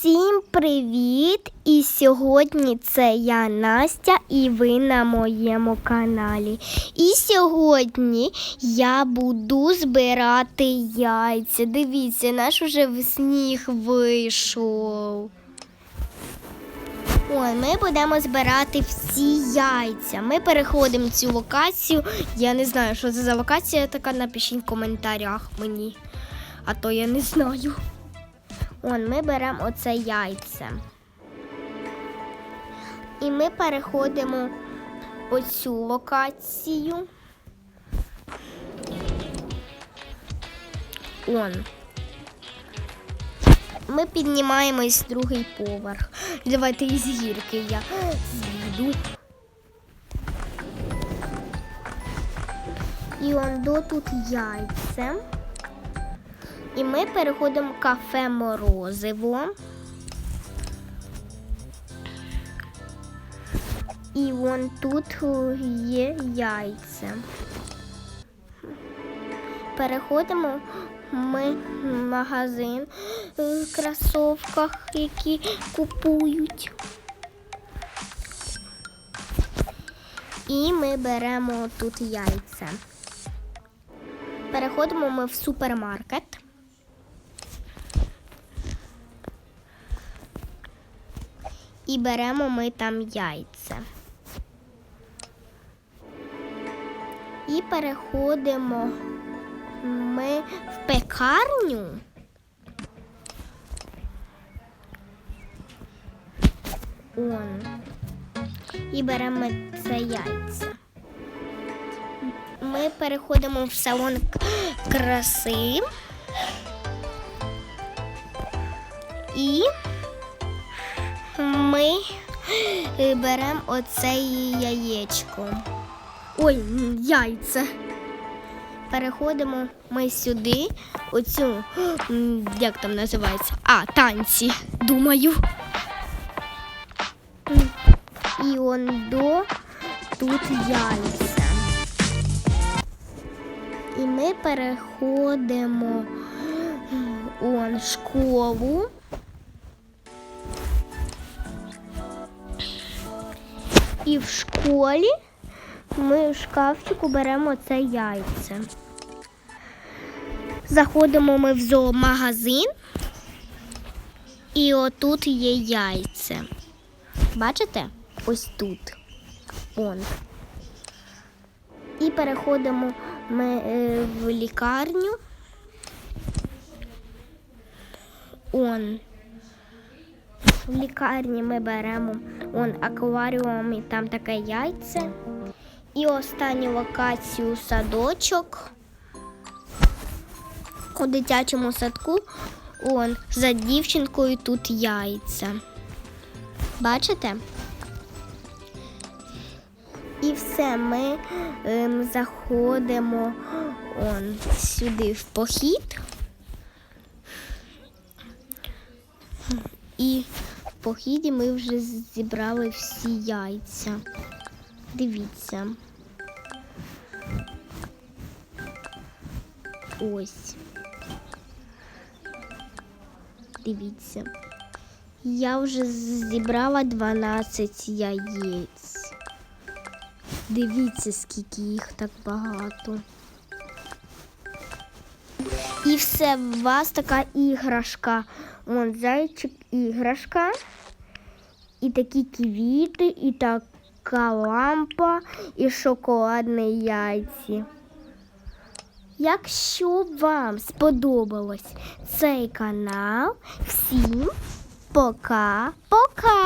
Всім привіт! І сьогодні це я Настя і ви на моєму каналі. І сьогодні я буду збирати яйця. Дивіться, наш уже сніг вийшов. Ой, ми будемо збирати всі яйця. Ми переходимо цю локацію. Я не знаю, що це за локація така. Напишіть в коментарях мені. А то я не знаю. Он, ми беремо оце яйце. І ми переходимо оцю локацію. Он. Ми піднімаємось другий поверх. Давайте із гірки я зійду. І он до тут яйце. І ми переходимо в кафе Морозиво. І вон тут є яйця. Переходимо ми в магазин в кросовках, які купують. І ми беремо тут яйця. Переходимо ми в супермаркет. І беремо ми там яйця. І переходимо ми в пекарню. Он. І беремо це яйця. Ми переходимо в салон краси. І ми е, беремо оце яєчко. Ой, яйце. Переходимо ми сюди, оцю, як там називається? А, танці, думаю. І он до тут яйця. І ми переходимо он школу. І в школі ми в шкафчику беремо це яйце. Заходимо ми в зоомагазин, і отут є яйце. Бачите? Ось тут. Он. І переходимо ми е, в лікарню. Он. В лікарні ми беремо он акваріум і там таке яйце. І останню локацію садочок. У дитячому садку он за дівчинкою тут яйця. Бачите? І все, ми ем, заходимо он, сюди в похід. І в поході ми вже зібрали всі яйця. Дивіться. Ось. Дивіться. Я вже зібрала 12 яєць. Дивіться, скільки їх так багато. І все, у вас така іграшка. Вон зайчик іграшка. І такі квіти, і така лампа, і шоколадні яйці. Якщо вам сподобалось цей канал, всім пока-пока!